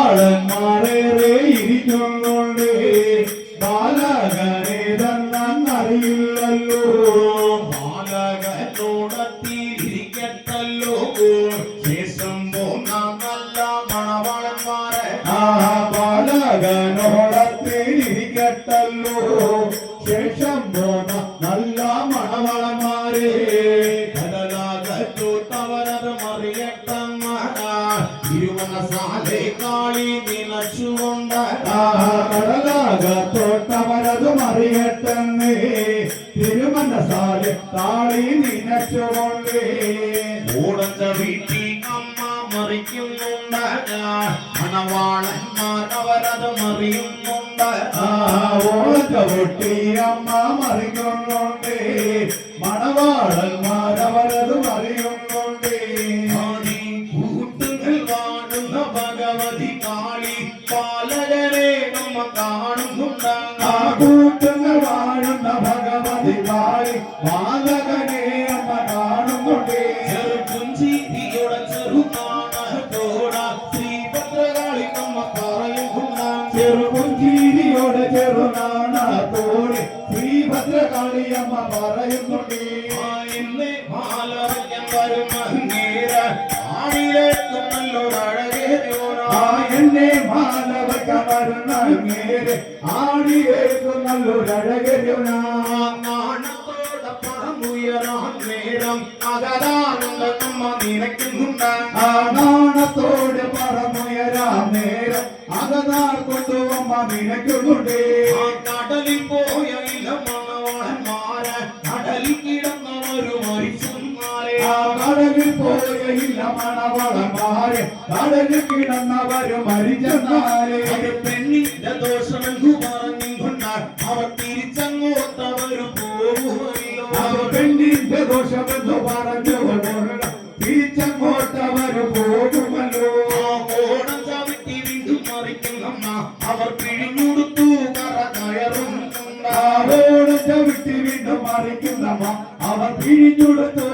മണവാളന്മാരേറെ ഇരിക്കുന്നുണ്ട് ബാലകനെ തന്നറിയില്ലല്ലോ. ബാലകനോടത്തിരിക്കട്ടല്ലോ. ശേഷം പോന്ന നല്ല മണവാളന്മാരെ. ആ ബാലകനോടത്തിരിക്കട്ടല്ലോ. ശേഷം പോന്ന നല്ല മണവാളന്മാരെ. കടലാകത്തോട്ടവരത് മറിയട്ടമ്മ ഇരുമനസാലെ കാളി നിലച്ചുകൊണ്ട് ആ കടലാകത്തോട്ടവരത് ಮರಿಯಟ್ಟನ್ನೇ തിരുമനസാലെ താളി നിനച്ചുകൊണ്ടേ വീട്ടിൽ അമ്മ മറിക്കുന്നുണ്ട്. മണവാളന്മാർ അവരത് മറിയുന്നുണ്ട് ഓളത്ത പൊട്ടി അമ്മ മറിക്കുന്നുണ്ട്. മണവാളന്മാരവരത് പാലകരെ നമ്മ കാണുന്നുണ്ട്. ആ കൂട്ടുങ്ങൾ വാഴുന്ന ഭഗവതി കാളി ബാലകനെ അമ്മ കാണുന്നുണ്ട്. ചെറുപുഞ്ചിരിയുടെ ചെറുനാണത്തോട ശ്രീഭദ്രകാളി നമ്മ പറയുന്നുണ്ട്. ചെറുപുഞ്ചീരിയോടെ ചെറുനാണത്തോടെ ശ്രീഭദ്രകാളിയമ്മ പറയുന്നുണ്ട്. എന്നെ മാലറിഞ്ഞ വരുമങ്ങേര ആടിലേക്കും നല്ലൊരഴകേരോരാ ആ എന്നെ വരുന്ന നേരെ ആടിയേക്കു നല്ലൊരഴകരുനാ. നാണത്തോടെ പറമുയരാൻ നേരം അകലാനന്ദ നമ്മ നിരക്കുന്നുണ്ട് ആ നാണത്തോടെ പറമുയരാം നേരം അകതാർ കൊണ്ടുവമ്മ നിനക്കുന്നുണ്ട്. കടലിൽ പോയ ഇലമണവാളന്മാരെ കടലിൽ കിടന്നവരു മരിച്ചുമാരെ ആ കടലിൽ പോയില്ല മണവളമാരെ കടലിൽ കിടന്നവര് മരിച്ചെന്നാരെ പെണ്ണിന്റെ ദോഷമെന്നു പറഞ്ഞുകൊണ്ട് അവർ തിരിച്ചങ്ങോട്ടവരു പോകുമല്ലോ പെണ്ണിന്റെ ദോഷമെന്ന് പറഞ്ഞുകൊണ്ട് തിരിച്ചങ്ങോട്ടവര് പോകുമല്ലോ. ഓണം ചവിട്ടി വീണ്ടും മറിക്കുന്നമ്മ അവർ പിഴിഞ്ഞുടുത്തു കറ കയറുന്നുണ്ട്. ആവോടെ ചവിട്ടി വീണ്ടും മറിക്കുന്നമ്മ അവർ പിഴിഞ്ഞുടുത്തു